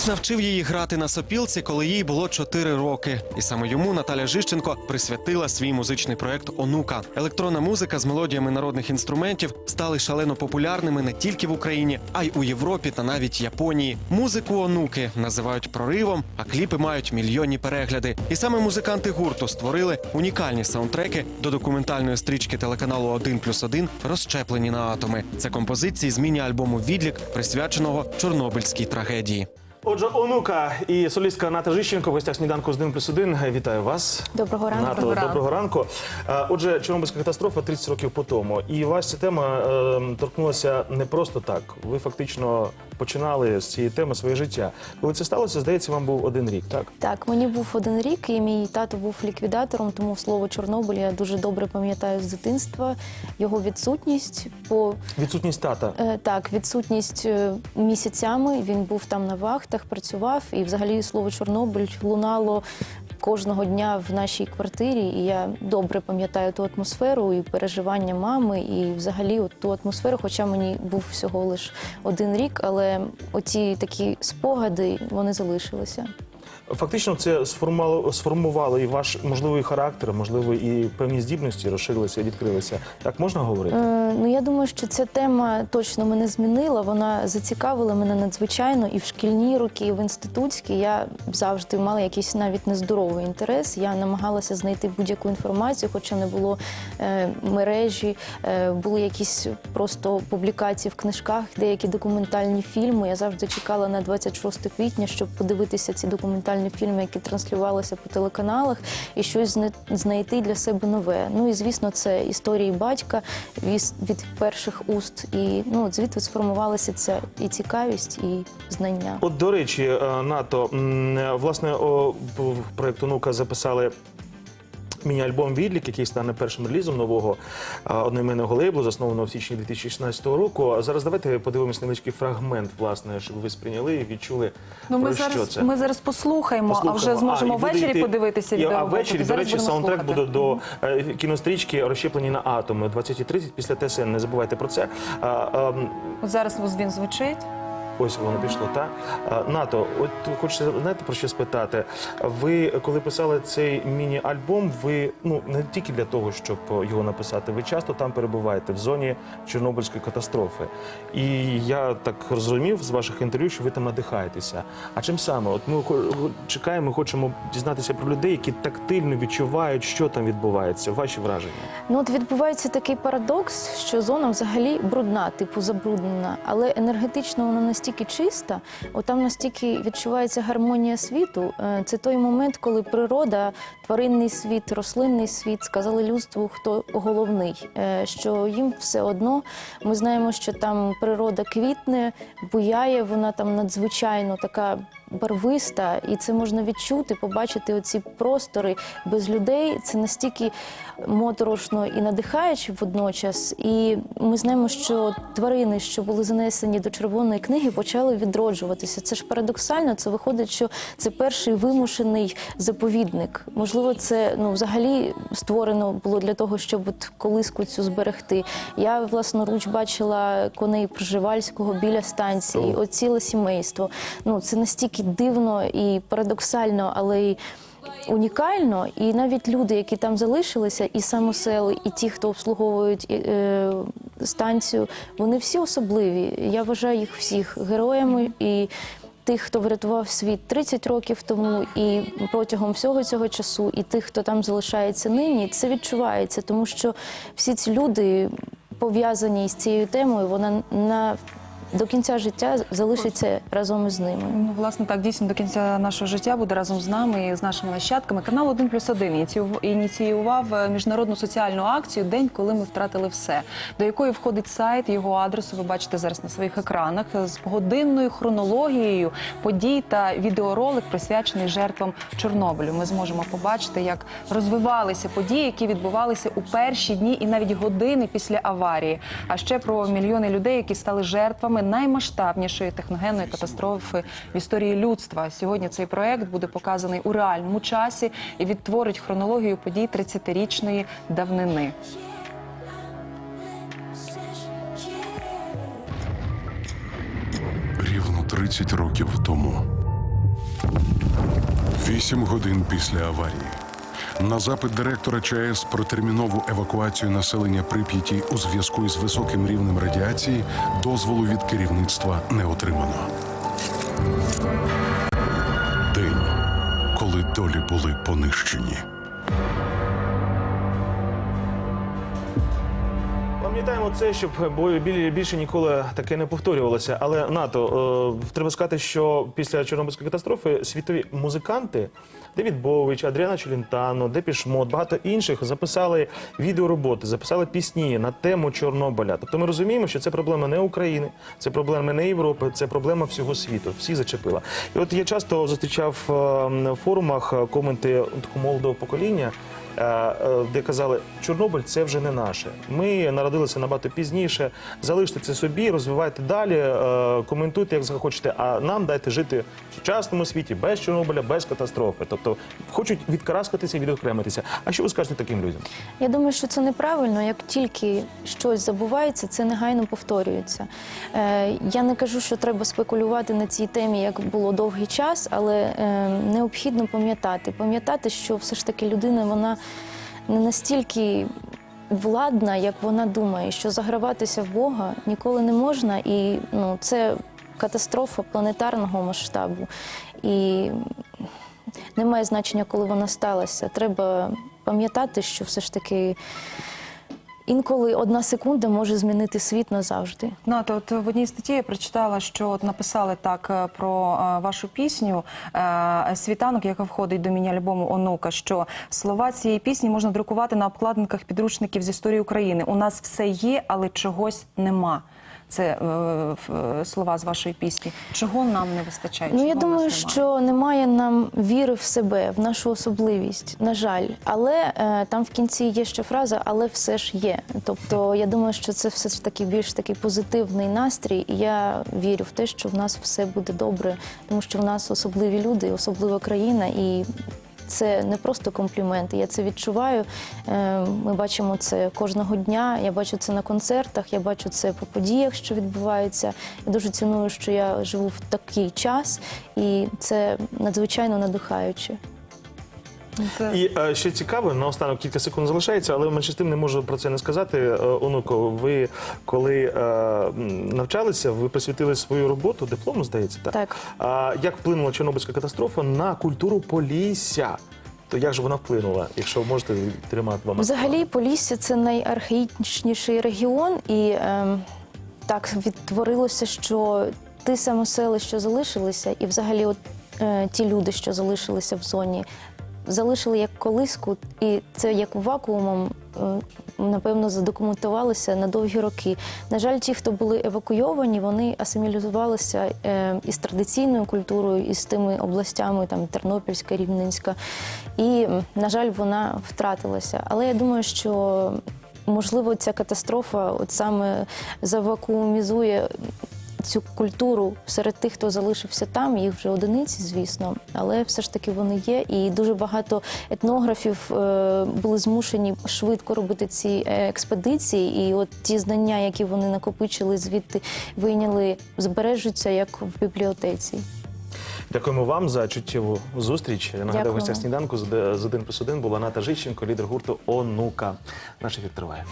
Дідусь навчив її грати на сопілці, коли їй було 4 роки. І саме йому Наталя Жищенко присвятила свій музичний проект Онука. Електронна музика з мелодіями народних інструментів стали шалено популярними не тільки в Україні, а й у Європі та навіть Японії. Музику онуки називають проривом, а кліпи мають мільйонні перегляди. І саме музиканти гурту створили унікальні саундтреки до документальної стрічки телеканалу 1 плюс 1 розщеплені на атоми. Це композиції з міні-альбому Відлік, присвяченого Чорнобильській трагедії. Отже, онука і солістка Ната Жищенко в гостях сніданку з 1 плюс 1. Вітаю вас. Доброго ранку. Нато, Доброго доброго ранку. Отже, Чорнобильська катастрофа 30 років по тому. І вас ця тема е, торкнулася не просто так. Ви фактично починали з цієї теми своє життя. Коли це сталося, здається, вам був один рік, так? Так, мені був один рік, і мій тато був ліквідатором, тому слово Чорнобиль я дуже добре пам'ятаю з дитинства. Його відсутність по Відсутність тата. е, так, відсутність е, місяцями. Він був там на вахтах, працював, і взагалі слово Чорнобиль лунало. Кожного дня в нашій квартирі, і я добре пам'ятаю ту атмосферу і переживання мами, і взагалі от ту атмосферу, хоча мені був всього лише один рік, але оці такі спогади вони залишилися. Фактично, це сформувало, і ваш можливий характер, можливо, і певні здібності розширилися і відкрилися. Так можна говорити? Е, ну я думаю, що ця тема точно мене змінила. Вона зацікавила мене надзвичайно і в шкільні роки, і в інститутські. Я завжди мала якийсь навіть нездоровий інтерес. Я намагалася знайти будь-яку інформацію, хоча не було е, мережі, е, були якісь просто публікації в книжках, деякі документальні фільми. Я завжди чекала на 26 квітня, щоб подивитися ці документальні фільми, які транслювалися по телеканалах, і щось знайти для себе нове. Ну і звісно, це історії батька від, перших уст. І ну звідти сформувалася ця і цікавість, і знання. От до речі, е, НАТО власне проєкт онука записали. Міні-альбом Відлік, який стане першим релізом нового одноіменного лейблу, заснованого в січні 2016 року. А зараз давайте подивимось невеличкий фрагмент, власне, щоб ви сприйняли і відчули Ну, ми про що це. ми зараз послухаємо, а вже зможемо і ввечері йти- подивитися відео. А ввечері, до речі, саундтрек слухати. буде до е, кінострічки розщеплені на атоми 20.30 після ТСН. Не забувайте про це. А, ем, От зараз він звучить. Ось воно пішло, так? НАТО, от хочеться знаєте про що спитати. Ви коли писали цей міні-альбом, ви ну не тільки для того, щоб його написати, ви часто там перебуваєте в зоні Чорнобильської катастрофи. І я так розумів з ваших інтерв'ю, що ви там надихаєтеся. А чим саме? От ми чекаємо, хочемо дізнатися про людей, які тактильно відчувають, що там відбувається. Ваші враження. Ну от відбувається такий парадокс, що зона взагалі брудна, типу забруднена, але енергетично вона настільки чиста, от там настільки відчувається гармонія світу. Е, Це той момент, коли природа, тваринний світ, рослинний світ сказали людству, хто головний, е, що їм все одно. Ми знаємо, що там природа квітне, буяє, вона там надзвичайно така барвиста, і це можна відчути, побачити оці простори без людей. Це настільки моторошно і надихаюче водночас. І ми знаємо, що тварини, що були занесені до червоної книги, почали відроджуватися. Це ж парадоксально. Це виходить, що це перший вимушений заповідник. Можливо, це ну взагалі створено було для того, щоб от колиску цю зберегти. Я власноруч бачила коней Пржевальського біля станції. О. От ціле сімейство. Ну це настільки дивно і парадоксально, але й унікально. І навіть люди, які там залишилися, і самосели, і ті, хто обслуговують е, станцію, вони всі особливі. Я вважаю їх всіх героями і. Тих, хто врятував світ 30 років тому, і протягом всього цього часу, і тих, хто там залишається нині, це відчувається, тому що всі ці люди пов'язані з цією темою, вона на до кінця життя залишиться разом із ними. Ну, власне, так дійсно до кінця нашого життя буде разом з нами і з нашими нащадками. Канал 1 плюс 1 ініціював- е, міжнародну соціальну акцію День, коли ми втратили все, до якої входить сайт. Його адресу ви бачите зараз на своїх екранах з годинною хронологією подій та відеоролик присвячений жертвам Чорнобилю. Ми зможемо побачити, як розвивалися події, які відбувалися у перші дні і навіть години після аварії. А ще про мільйони людей, які стали жертвами наймасштабнішої техногенної катастрофи в історії людства. Сьогодні цей проект буде показаний у реальному часі і відтворить хронологію подій 30-річної давнини. Рівно 30 років тому Вісім годин після аварії. На запит директора ЧАЕС про термінову евакуацію населення Прип'яті у зв'язку із високим рівнем радіації дозволу від керівництва не отримано. День, коли долі були понищені. Пам'ятаємо це, щоб бо- білі- більше ніколи таке не повторювалося. Але НАТО е, треба сказати, що після Чорнобильської катастрофи світові музиканти Девід Бович, Адріана Челінтано, Депіш Мод, багато інших записали відеороботи, записали пісні на тему Чорнобиля. Тобто ми розуміємо, що це проблема не України, це проблема не Європи, це проблема всього світу. Всі зачепила. І от я часто зустрічав е, в форумах е, коменти такого молодого покоління. Е, е, де казали, Чорнобиль це вже не наше. Ми народилися набагато пізніше. Залиште це собі, розвивайте далі, е, коментуйте, як захочете. А нам дайте жити в сучасному світі без Чорнобиля, без катастрофи. Тобто хочуть відкараскатися, відокремитися. А що ви скажете таким людям? Я думаю, що це неправильно. Як тільки щось забувається, це негайно повторюється. Я не кажу, що треба спекулювати на цій темі, як було довгий час, але необхідно пам'ятати. Пам'ятати, що все ж таки людина вона не настільки. Владна, як вона думає, що заграватися в Бога ніколи не можна, і ну це катастрофа планетарного масштабу. І немає значення, коли вона сталася. Треба пам'ятати, що все ж таки інколи одна секунда може змінити світ назавжди. Нато, от в одній статті я прочитала, що от написали так е, про е, вашу пісню е, Світанок, яка входить до міні-альбому Онука. Що слова цієї пісні можна друкувати на обкладинках підручників з історії України. У нас все є, але чогось нема. Це е, слова з вашої пісні. Чого нам не вистачає? Ну я Чого думаю, немає? що немає нам віри в себе, в нашу особливість. На жаль, але е, там в кінці є ще фраза, але все ж є. Тобто, я думаю, що це все ж таки більш такий позитивний настрій. І я вірю в те, що в нас все буде добре, тому що в нас особливі люди, особлива країна і. Це не просто компліменти, я це відчуваю. Е, Ми бачимо це кожного дня. Я бачу це на концертах, я бачу це по подіях, що відбуваються. Я дуже ціную, що я живу в такий час, і це надзвичайно надихаюче. Це- І е, ще цікаво, наостанок кілька секунд залишається, але менше з тим не можу про це не сказати. Е, Онуко, ви коли е, навчалися, ви присвятили свою роботу, диплому, здається, так? Так. А як вплинула Чорнобильська катастрофа на культуру Полісся? То як же вона вплинула, якщо можете трьома двома Взагалі, Полісся це найархаїчніший регіон, і ем, так відтворилося, що ті саме сели, що залишилися, і взагалі, от е, ті люди, що залишилися в зоні, залишили як колиску, і це як вакуумом. е, Напевно, задокументувалися на довгі роки. На жаль, ті, хто були евакуйовані, вони асимілізувалися е, із традиційною культурою, із тими областями, там Тернопільська, Рівненська. І, на жаль, вона втратилася. Але я думаю, що можливо ця катастрофа от саме завакуумізує цю культуру серед тих, хто залишився там. Їх вже одиниці, звісно, але все ж таки вони є. І дуже багато етнографів е, були змушені швидко робити ці е, експедиції. І от ті знання, які вони накопичили, звідти вийняли, збережуться як в бібліотеці. Дякуємо вам за чуттєву зустріч. Нагадаю, вам. сніданку з 1 плюс 1 була Ната Жищенко, лідер гурту Онука. Наш ефір триває.